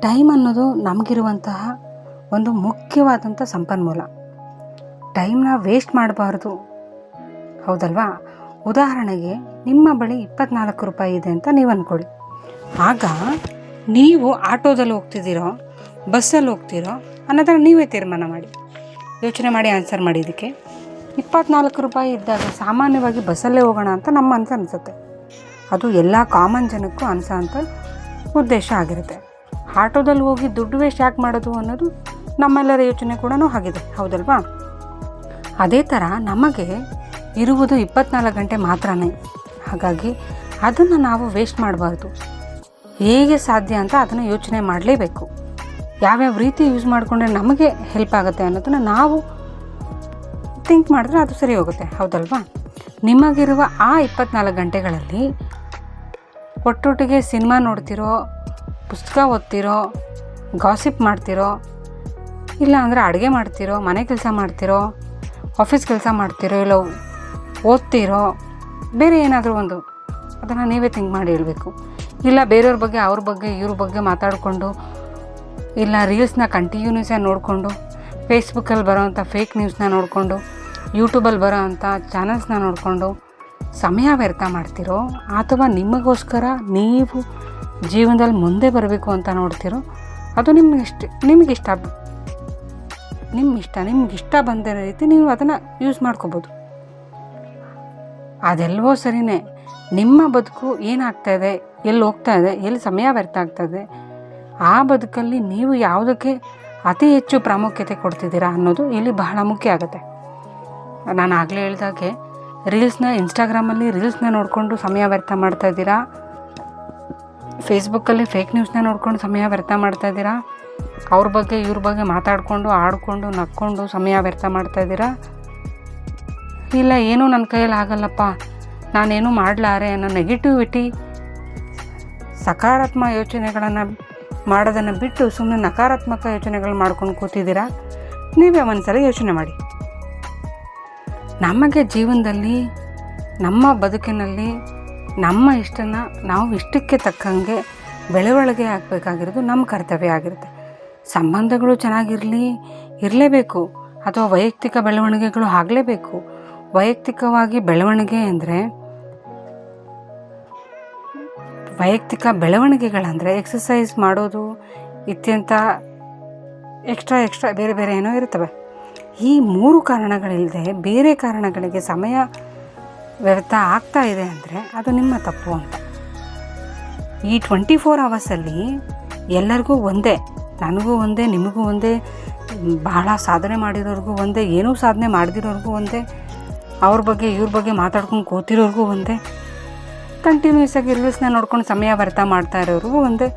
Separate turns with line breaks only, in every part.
Time ಅನ್ನೋದು ನಮಗಿರುವಂತಹ ಒಂದು ಮುಖ್ಯವಾದಂಥ ಸಂಪನ್ಮೂಲ. ಟೈಮ್ನ ವೇಸ್ಟ್ ಮಾಡಬಾರ್ದು. ಹೌದಲ್ವಾ? ಉದಾಹರಣೆಗೆ ನಿಮ್ಮ ಬಳಿ ಇಪ್ಪತ್ನಾಲ್ಕು ರೂಪಾಯಿ ಇದೆ ಅಂತ ನೀವು ಅಂದ್ಕೊಳ್ಳಿ ಆಗ ನೀವು ಆಟೋದಲ್ಲಿ ಹೋಗ್ತಿದ್ದೀರೋ, ಬಸ್ಸಲ್ಲಿ ಹೋಗ್ತಿರೋ, ಅನ್ನೋದನ್ನು ನೀವೇ ತೀರ್ಮಾನ ಮಾಡಿ. ಯೋಚನೆ ಮಾಡಿ ಆನ್ಸರ್ ಮಾಡಿ ಇದಕ್ಕೆ. ಇಪ್ಪತ್ನಾಲ್ಕು ರೂಪಾಯಿ ಇದ್ದಾಗ ಸಾಮಾನ್ಯವಾಗಿ ಬಸ್ಸಲ್ಲೇ ಹೋಗೋಣ ಅಂತ ನಮ್ಮ ಅನ್ಸ ಅನಿಸುತ್ತೆ. ಅದು ಎಲ್ಲ ಕಾಮನ್ ಜನಕ್ಕೂ ಅನಿಸೋ ಅಂಥ ಉದ್ದೇಶ ಆಗಿರುತ್ತೆ. ಆಟೋದಲ್ಲಿ ಹೋಗಿ ದುಡ್ಡು ವೇಸ್ಟ್ ಯಾಕೆ ಮಾಡೋದು ಅನ್ನೋದು ನಮ್ಮೆಲ್ಲರ ಯೋಚನೆ ಕೂಡ ಆಗಿದೆ ಹೌದಲ್ವಾ? ಅದೇ ಥರ ನಮಗೆ ಇರುವುದು ಇಪ್ಪತ್ನಾಲ್ಕು ಗಂಟೆ ಮಾತ್ರನೇ. ಹಾಗಾಗಿ ಅದನ್ನು ನಾವು ವೇಸ್ಟ್ ಮಾಡಬಾರ್ದು. ಹೇಗೆ ಸಾಧ್ಯ ಅಂತ ಅದನ್ನು ಯೋಚನೆ ಮಾಡಲೇಬೇಕು. ಯಾವ್ಯಾವ ರೀತಿ ಯೂಸ್ ಮಾಡಿಕೊಂಡ್ರೆ ನಮಗೆ ಹೆಲ್ಪ್ ಆಗುತ್ತೆ ಅನ್ನೋದನ್ನು ನಾವು ಥಿಂಕ್ ಮಾಡಿದ್ರೆ ಅದು ಸರಿ ಹೋಗುತ್ತೆ, ಹೌದಲ್ವಾ? ನಿಮಗಿರುವ ಆ ಇಪ್ಪತ್ನಾಲ್ಕು ಗಂಟೆಗಳಲ್ಲಿ ಒಟ್ಟೊಟ್ಟಿಗೆ ಸಿನಿಮಾ ನೋಡ್ತಿರೋ ಪುಸ್ತಕ ಓದ್ತಿರೋ ಗಾಸಿಪ್ ಮಾಡ್ತಿರೋ ಇಲ್ಲ ಅಂದರೆ ಅಡುಗೆ ಮಾಡ್ತಿರೋ, ಮನೆ ಕೆಲಸ ಮಾಡ್ತಿರೋ ಆಫೀಸ್ ಕೆಲಸ ಮಾಡ್ತಿರೋ, ಇಲ್ಲ ಓದ್ತಿರೋ, ಬೇರೆ ಏನಾದರೂ ಒಂದು, ಅದನ್ನು ನೀವೇ ಥಿಂಕ್ ಮಾಡಿ ಹೇಳಬೇಕು. ಇಲ್ಲ ಬೇರೆಯವ್ರ ಬಗ್ಗೆ, ಅವ್ರ ಬಗ್ಗೆ, ಇವ್ರ ಬಗ್ಗೆ ಮಾತಾಡಿಕೊಂಡು, ಇಲ್ಲ ರೀಲ್ಸ್ನ ಕಂಟಿನ್ಯೂಸ್ ಆಗಿ ನೋಡಿಕೊಂಡು ಫೇಸ್ಬುಕ್ಕಲ್ಲಿ ಬರೋವಂಥ ಫೇಕ್ ನ್ಯೂಸ್ನ ನೋಡಿಕೊಂಡು ಯೂಟ್ಯೂಬಲ್ಲಿ ಬರೋ ಅಂಥ ಚಾನಲ್ಸ್ನ ನೋಡಿಕೊಂಡು, ಸಮಯ ವ್ಯರ್ಥ ಮಾಡ್ತಿರೋ, ಅಥವಾ ನಿಮಗೋಸ್ಕರ ನೀವು ಜೀವನದಲ್ಲಿ ಮುಂದೆ ಬರಬೇಕು ಅಂತ ನೋಡ್ತಿರೋ, ಅದು ನಿಮ್ಗೆ ಇಷ್ಟ, ನಿಮಗೆ ಇಷ್ಟ ನಿಮ್ಮ ಇಷ್ಟ, ನಿಮ್ಗೆ ಇಷ್ಟ ಬಂದಿರೋ ರೀತಿ ನೀವು ಅದನ್ನು ಯೂಸ್ ಮಾಡ್ಕೋಬೋದು. ಅದೆಲ್ವೋ ಸರಿನೇ. ನಿಮ್ಮ ಬದುಕು ಏನಾಗ್ತಾ ಇದೆ, ಎಲ್ಲಿ ಹೋಗ್ತಾ ಇದೆ, ಎಲ್ಲಿ ಸಮಯ ವ್ಯರ್ಥ ಆಗ್ತಾಯಿದೆ ಆ ಬದುಕಲ್ಲಿ ನೀವು ಯಾವುದಕ್ಕೆ ಅತಿ ಹೆಚ್ಚು ಪ್ರಾಮುಖ್ಯತೆ ಕೊಡ್ತಿದ್ದೀರಾ ಅನ್ನೋದು ಇಲ್ಲಿ ಬಹಳ ಮುಖ್ಯ ಆಗುತ್ತೆ. ನಾನು ಆಗಲೇ ಹೇಳಿದಾಗೆ ರೀಲ್ಸ್ನ ಇನ್ಸ್ಟಾಗ್ರಾಮಲ್ಲಿ ರೀಲ್ಸ್ನ ನೋಡಿಕೊಂಡು ಸಮಯ ವ್ಯರ್ಥ ಮಾಡ್ತಾ ಇದ್ದೀರಾ? ಫೇಸ್ಬುಕ್ಕಲ್ಲಿ ಫೇಕ್ ನ್ಯೂಸ್ನ ನೋಡ್ಕೊಂಡು ಸಮಯ ವ್ಯರ್ಥ ಮಾಡ್ತಾ ಇದ್ದೀರಾ? ಅವ್ರ ಬಗ್ಗೆ, ಇವ್ರ ಬಗ್ಗೆ ಮಾತಾಡಿಕೊಂಡು, ಆಡಿಕೊಂಡು, ನಕ್ಕೊಂಡು ಸಮಯ ವ್ಯರ್ಥ ಮಾಡ್ತಾ ಇದ್ದೀರಾ? ಇಲ್ಲ, ಏನೂ ನನ್ನ ಕೈಯಲ್ಲಿ ಆಗಲ್ಲಪ್ಪ. ನಾನೇನು ಮಾಡಲಾರೆ ಅನ್ನೋ ನೆಗೆಟಿವಿಟಿ ಸಕಾರಾತ್ಮಕ ಯೋಚನೆಗಳನ್ನು ಮಾಡೋದನ್ನು ಬಿಟ್ಟು ಸುಮ್ಮನೆ ನಕಾರಾತ್ಮಕ ಯೋಚನೆಗಳು ಮಾಡ್ಕೊಂಡು ಕೂತಿದ್ದೀರಾ? ನೀವೇ ಒಂದ್ಸಲ ಯೋಚನೆ ಮಾಡಿ. ನಮಗೆ ಜೀವನದಲ್ಲಿ, ನಮ್ಮ ಬದುಕಿನಲ್ಲಿ ನಮ್ಮ ಇಷ್ಟನ ನಾವು ಇಷ್ಟಕ್ಕೆ ತಕ್ಕಂಗೆ ಬೆಳವಣಿಗೆ ಆಗಬೇಕಾಗಿರೋದು ನಮ್ಮ ಕರ್ತವ್ಯ ಆಗಿರುತ್ತೆ. ಸಂಬಂಧಗಳು ಚೆನ್ನಾಗಿರಲಿ, ಇರಲೇಬೇಕು. ಅಥವಾ ವೈಯಕ್ತಿಕ ಬೆಳವಣಿಗೆಗಳು ಆಗಲೇಬೇಕು. ವೈಯಕ್ತಿಕವಾಗಿ ಬೆಳವಣಿಗೆ ಅಂದರೆ, ವೈಯಕ್ತಿಕ ಬೆಳವಣಿಗೆಗಳಂದರೆ ಎಕ್ಸಸೈಸ್ ಮಾಡೋದು, ಇತ್ಯಂತ ಎಕ್ಸ್ಟ್ರಾ ಎಕ್ಸ್ಟ್ರಾ ಬೇರೆ ಬೇರೆ ಏನೋ ಇರ್ತವೆ ಈ ಮೂರು ಕಾರಣಗಳಿಲ್ಲದೆ ಬೇರೆ ಕಾರಣಗಳಿಗೆ ಸಮಯ ವ್ಯರ್ಥ ಆಗ್ತಾ ಇದೆ ಅಂದರೆ ಅದು ನಿಮ್ಮ ತಪ್ಪು ಅಂತ. ಈ ಟ್ವೆಂಟಿ ಫೋರ್ ಅವರ್ಸಲ್ಲಿ ಎಲ್ಲರಿಗೂ ಒಂದೇ, ನನಗೂ ಒಂದೇ, ನಿಮಗೂ ಒಂದೇ, ಬಹಳ ಸಾಧನೆ ಮಾಡಿರೋರಿಗೂ ಒಂದೇ, ಏನೂ ಸಾಧನೆ ಮಾಡಿದಿರೋರಿಗೂ ಒಂದೇ, ಅವ್ರ ಬಗ್ಗೆ, ಇವ್ರ ಬಗ್ಗೆ ಮಾತಾಡ್ಕೊಂಡು ಕೂತಿರೋರಿಗೂ ಒಂದೇ ಕಂಟಿನ್ಯೂಸ್ ಆಗಿ ರೀಲ್ಸ್ನ ನೋಡ್ಕೊಂಡು ಸಮಯ ವ್ಯರ್ಥ ಮಾಡ್ತಾ ಇರೋರಿಗೂ ಒಂದೇ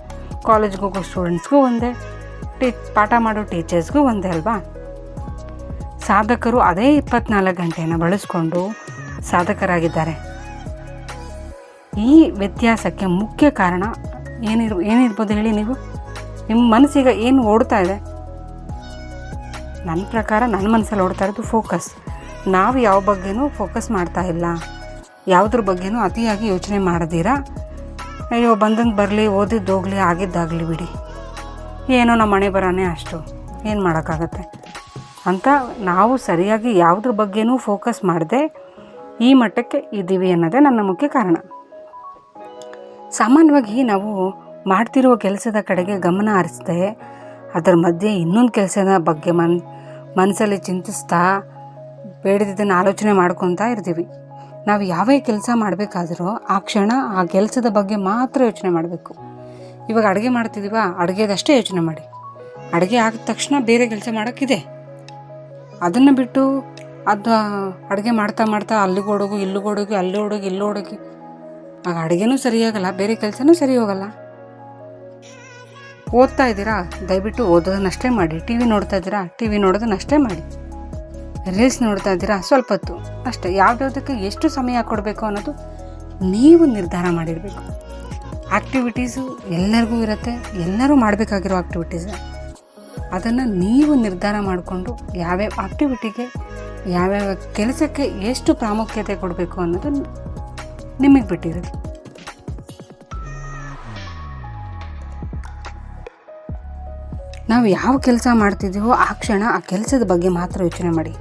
ಕಾಲೇಜ್ಗೆ ಹೋಗೋ ಸ್ಟೂಡೆಂಟ್ಸ್ಗೂ ಒಂದೇ, ಟೀ, ಪಾಠ ಮಾಡೋ ಟೀಚರ್ಸ್ಗೂ ಒಂದೇ ಅಲ್ವಾ? ಸಾಧಕರು ಅದೇ ಇಪ್ಪತ್ನಾಲ್ಕು ಗಂಟೆನ ಬಳಸ್ಕೊಂಡು ಸಾಧಕರಾಗಿದ್ದಾರೆ. ಈ ವ್ಯತ್ಯಾಸಕ್ಕೆ ಮುಖ್ಯ ಕಾರಣ ಏನಿರ್, ಏನಿರ್ಬೋದು ಹೇಳಿ ನೀವು? ನಿಮ್ಮ ಮನಸ್ಸೀಗ ಏನು ಓಡ್ತಾ ಇದೆ? ನನ್ನ ಪ್ರಕಾರ ನನ್ನ ಮನಸ್ಸಲ್ಲಿ ಓಡ್ತಾ ಇರೋದು ಫೋಕಸ್. ನಾವು ಯಾವ ಬಗ್ಗೆನೂ ಫೋಕಸ್ ಮಾಡ್ತಾ ಇಲ್ಲ. ಯಾವುದ್ರ ಬಗ್ಗೆನೂ ಅತಿಯಾಗಿ ಯೋಚನೆ ಮಾಡದಿರಾ? ಅಯ್ಯೋ, ಬಂದಂಗೆ ಬರಲಿ ಓದಿದ್ದೋಗಲಿ ಆಗಿದ್ದಾಗಲಿ ಬಿಡಿ. ಏನೋ ನಮ್ಮ ಮನೆ ಬರೋನೇ ಅಷ್ಟು. ಏನು ಮಾಡೋಕ್ಕಾಗತ್ತೆ? ಅಂತ ನಾವು ಸರಿಯಾಗಿ ಯಾವುದ್ರ ಬಗ್ಗೆನೂ ಫೋಕಸ್ ಮಾಡದೆ ಈ ಮಟ್ಟಕ್ಕೆ ಇದ್ದೀವಿ ಅನ್ನೋದೇ ನನ್ನ ಮುಖ್ಯ ಕಾರಣ. ಸಾಮಾನ್ಯವಾಗಿ ನಾವು ಮಾಡ್ತಿರುವ ಕೆಲಸದ ಕಡೆಗೆ ಗಮನ ಹರಿಸದೆ, ಅದರ ಮಧ್ಯೆ ಇನ್ನೊಂದು ಕೆಲಸದ ಬಗ್ಗೆ ಮನ್ ಮನಸ್ಸಲ್ಲಿ ಚಿಂತಿಸ್ತಾ, ಬೇಡದಿದ್ದನ್ನು ಆಲೋಚನೆ ಮಾಡ್ಕೊತಾ ಇರ್ತೀವಿ. ನಾವು ಯಾವೇ ಕೆಲಸ ಮಾಡಬೇಕಾದ್ರೂ ಆ ಕ್ಷಣ ಆ ಕೆಲಸದ ಬಗ್ಗೆ ಮಾತ್ರ ಯೋಚನೆ ಮಾಡಬೇಕು. ಇವಾಗ ಅಡುಗೆ ಮಾಡ್ತಿದ್ದೀವ? ಅಡುಗೆದಷ್ಟೇ ಯೋಚನೆ ಮಾಡಿ. ಅಡುಗೆ ಆಗಿದ ತಕ್ಷಣ ಬೇರೆ ಕೆಲಸ ಮಾಡೋಕ್ಕಿದೆ. ಅದನ್ನು ಬಿಟ್ಟು ಅದು ಅಡುಗೆ ಮಾಡ್ತಾ ಮಾಡ್ತಾ ಅಲ್ಲಿಗೆ ಓಡೋಗು, ಇಲ್ಲಿಗೆ ಓಡೋಗಿ, ಅಲ್ಲಿ ಓಡೋಗಿ, ಇಲ್ಲಿ ಓಡೋಗಿ. ಆಗ ಅಡುಗೆನೂ ಸರಿಯಾಗಲ್ಲ ಬೇರೆ ಕೆಲಸನೂ ಸರಿ ಹೋಗಲ್ಲ. ಓದ್ತಾ ಇದ್ದೀರಾ? ದಯವಿಟ್ಟು ಓದೋದನ್ನಷ್ಟೇ ಮಾಡಿ. ಟಿ ವಿ ನೋಡ್ತಾ ಇದ್ದೀರಾ? ಟಿ ವಿ ನೋಡೋದನ್ನಷ್ಟೇ ಮಾಡಿ. ರೀಲ್ಸ್ ನೋಡ್ತಾ ಇದ್ದೀರಾ? ಸ್ವಲ್ಪ ಹೊತ್ತು. ಅಷ್ಟೇ. ಯಾವ್ದ್ಯಾವ್ದಕ್ಕೆ ಎಷ್ಟು ಸಮಯ ಕೊಡಬೇಕು ಅನ್ನೋದು ನೀವು ನಿರ್ಧಾರ ಮಾಡಿರಬೇಕು. ಆ್ಯಕ್ಟಿವಿಟೀಸು ಎಲ್ಲರಿಗೂ ಇರುತ್ತೆ. ಎಲ್ಲರೂ ಮಾಡಬೇಕಾಗಿರೋ ಆ್ಯಕ್ಟಿವಿಟೀಸ್ ಅದನ್ನು ನೀವು ನಿರ್ಧಾರ ಮಾಡಿಕೊಂಡು ಯಾವ್ಯಾವ ಆ್ಯಕ್ಟಿವಿಟಿಗೆ ಯಾವ್ಯಾವ ಕೆಲಸಕ್ಕೆ ಎಷ್ಟು ಪ್ರಾಮುಖ್ಯತೆ ಕೊಡಬೇಕು ಅನ್ನೋದು ನಿಮಗೆ ಬಿಟ್ಟಿರೋದು. ನಾವು ಯಾವ ಕೆಲಸ ಮಾಡ್ತಿದ್ದೀವೋ ಆ ಕ್ಷಣ ಆ ಕೆಲಸದ ಬಗ್ಗೆ ಮಾತ್ರ ಯೋಚನೆ ಮಾಡಿ.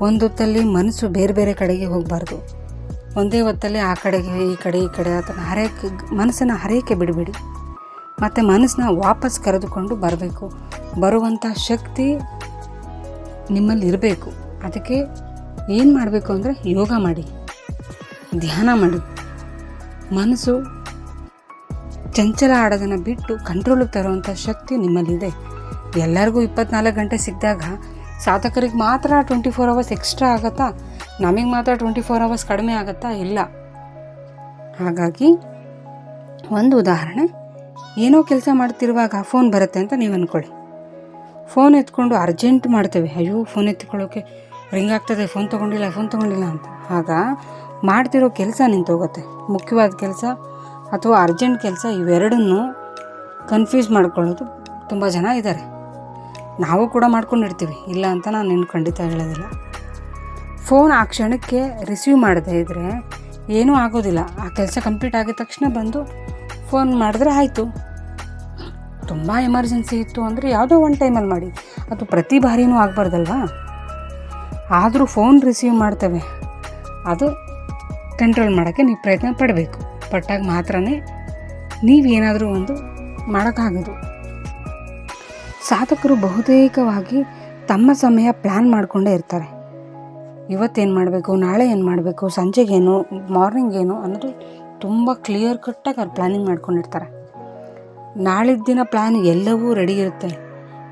ಒಂದು ಹೊತ್ತಲ್ಲಿ ಮನಸ್ಸು ಬೇರೆ ಬೇರೆ ಕಡೆಗೆ ಹೋಗಬಾರ್ದು. ಒಂದೇ ಹೊತ್ತಲ್ಲಿ ಆ ಕಡೆಗೆ, ಈ ಕಡೆ ಈ ಕಡೆ ಅದನ್ನು ಹರೆಯಕ್ಕೆ, ಮನಸ್ಸನ್ನು ಹರಿಯಕ್ಕೆ ಬಿಡಬೇಡಿ. ಮತ್ತು ಮನಸ್ಸನ್ನ ವಾಪಸ್ ಕರೆದುಕೊಂಡು ಬರಬೇಕು. ಬರುವಂಥ ಶಕ್ತಿ ನಿಮ್ಮಲ್ಲಿ ಇರಬೇಕು. ಅದಕ್ಕೆ ಏನು ಮಾಡಬೇಕು ಅಂದರೆ ಯೋಗ ಮಾಡಿ, ಧ್ಯಾನ ಮಾಡಿ. ಮನಸ್ಸು ಚಂಚಲ ಆಡೋದನ್ನು ಬಿಟ್ಟು ಕಂಟ್ರೋಲಿಗೆ ತರುವಂಥ ಶಕ್ತಿ ನಿಮ್ಮಲ್ಲಿದೆ. ಎಲ್ಲರಿಗೂ ಇಪ್ಪತ್ನಾಲ್ಕು ಗಂಟೆ ಸಿಕ್ಕಿದಾಗ ಸಾಧಕರಿಗೆ ಮಾತ್ರ ಟ್ವೆಂಟಿ ಫೋರ್ ಅವರ್ಸ್ ಎಕ್ಸ್ಟ್ರಾ ಆಗುತ್ತಾ? ನಮಗೆ ಮಾತ್ರ ಟ್ವೆಂಟಿ ಫೋರ್ ಅವರ್ಸ್ ಕಡಿಮೆ ಆಗುತ್ತಾ? ಇಲ್ಲ. ಹಾಗಾಗಿ ಒಂದು ಉದಾಹರಣೆ, ಏನೋ ಕೆಲಸ ಮಾಡ್ತಿರುವಾಗ ಫೋನ್ ಬರುತ್ತೆ ಅಂತ ನೀವು ಅಂದ್ಕೊಳ್ಳಿ ಫೋನ್ ಎತ್ಕೊಂಡು ಅರ್ಜೆಂಟ್ ಮಾಡ್ತೇವೆ. ಅಯ್ಯೋ ಫೋನ್ ಎತ್ಕೊಳ್ಳೋಕೆ ರಿಂಗ್ ಆಗ್ತದೆ ಫೋನ್ ತೊಗೊಂಡಿಲ್ಲ ಫೋನ್ ತೊಗೊಂಡಿಲ್ಲ ಅಂತ. ಆಗ ಮಾಡ್ತಿರೋ ಕೆಲಸ ನಿಂತೋಗುತ್ತೆ. ಮುಖ್ಯವಾದ ಕೆಲಸ ಅಥವಾ ಅರ್ಜೆಂಟ್ ಕೆಲಸ ಇವೆರಡನ್ನು ಕನ್ಫ್ಯೂಸ್ ಮಾಡ್ಕೊಳ್ಳೋದು ತುಂಬ ಜನ ಇದ್ದಾರೆ ನಾವು ಕೂಡ ಮಾಡ್ಕೊಂಡಿರ್ತೀವಿ. ಇಲ್ಲ ಅಂತ ನಾನು ನಿನ್ನ ಖಂಡಿತ ಹೇಳೋದಿಲ್ಲ. ಫೋನ್ ಆ ಕ್ಷಣಕ್ಕೆ ರಿಸೀವ್ ಮಾಡದೇ ಇದ್ದರೆ ಏನೂ ಆಗೋದಿಲ್ಲ. ಆ ಕೆಲಸ ಕಂಪ್ಲೀಟ್ ಆಗಿದ ತಕ್ಷಣ ಬಂದು ಫೋನ್ ಮಾಡಿದ್ರೆ ಆಯಿತು. ತುಂಬ ಎಮರ್ಜೆನ್ಸಿ ಇತ್ತು ಅಂದರೆ ಯಾವುದೋ ಒಂದು ಟೈಮಲ್ಲಿ ಮಾಡಿ. ಅದು ಪ್ರತಿ ಬಾರಿನೂ ಆಗಬಾರ್ದಲ್ವಾ? ಆದರೂ ಫೋನ್ ರಿಸೀವ್ ಮಾಡ್ತೇವೆ. ಅದು ಕಂಟ್ರೋಲ್ ಮಾಡೋಕ್ಕೆ ನೀವು ಪ್ರಯತ್ನ ಪಡಬೇಕು. ಪಟ್ಟಾಗ ಮಾತ್ರನೇ ನೀವೇನಾದರೂ ಒಂದು ಮಾಡೋಕ್ಕಾಗೋದು. ಸಾಧಕರು ಬಹುತೇಕವಾಗಿ ತಮ್ಮ ಸಮಯ ಪ್ಲ್ಯಾನ್ ಮಾಡಿಕೊಂಡೇ ಇರ್ತಾರೆ. ಇವತ್ತೇನು ಮಾಡಬೇಕು, ನಾಳೆ ಏನು ಮಾಡಬೇಕು, ಸಂಜೆಗೇನು ಮಾರ್ನಿಂಗ್ ಏನು ಅನ್ನೋದು ತುಂಬ ಕ್ಲಿಯರ್ ಕಟ್ಟಾಗಿ ಅವ್ರು ಪ್ಲ್ಯಾನಿಂಗ್ ಮಾಡ್ಕೊಂಡಿರ್ತಾರೆ ನಾಳಿದ್ದ ದಿನ ಪ್ಲ್ಯಾನ್ ಎಲ್ಲವೂ ರೆಡಿ ಇರುತ್ತೆ.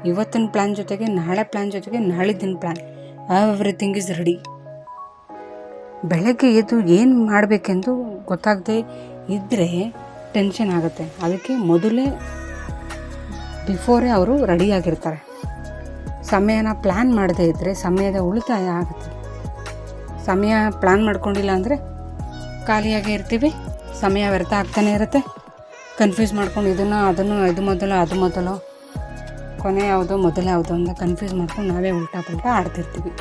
ಇವತ್ತಿನ ಪ್ಲ್ಯಾನ್ ಜೊತೆಗೆ ನಾಳೆ ಪ್ಲ್ಯಾನ್ ಜೊತೆಗೆ ನಾಳಿದ್ದಿನ ಪ್ಲ್ಯಾನ್ ಎವ್ರಿಥಿಂಗ್ ಇಸ್ ರೆಡಿ ಬೆಳಗ್ಗೆ ಎದ್ದು ಏನು ಮಾಡಬೇಕೆಂದು ಗೊತ್ತಾಗದೆ ಇದ್ದರೆ ಟೆನ್ಷನ್ ಆಗುತ್ತೆ. ಅದಕ್ಕೆ ಮೊದಲೇ ಬಿಫೋರೇ ಅವರು ರೆಡಿಯಾಗಿರ್ತಾರೆ ಸಮಯನ ಪ್ಲ್ಯಾನ್ ಮಾಡದೇ ಇದ್ದರೆ ಸಮಯದ ಉಳಿತಾಯ ಆಗುತ್ತೆ. ಸಮಯ ಪ್ಲ್ಯಾನ್ ಮಾಡ್ಕೊಂಡಿಲ್ಲ ಅಂದರೆ ಖಾಲಿಯಾಗೇ ಇರ್ತೀವಿ. ಸಮಯ ವ್ಯರ್ಥ ಆಗ್ತಾನೆ ಇರುತ್ತೆ. ಕನ್ಫ್ಯೂಸ್ ಮಾಡ್ಕೊಂಡು ಇದನ್ನು, ಅದನ್ನು, ಇದು ಮೊದಲು, ಅದು ಮೊದಲು. ಕೊನೆ ಯಾವುದೋ ಮೊದಲು ಯಾವುದೋ ಅಂತ ಕನ್ಫ್ಯೂಸ್ ಮಾಡ್ಕೊಂಡು ನಾವೇ ಉಲ್ಟಾ ಪಲ್ಟಾ ಆಡ್ತಿರ್ತೀವಿ.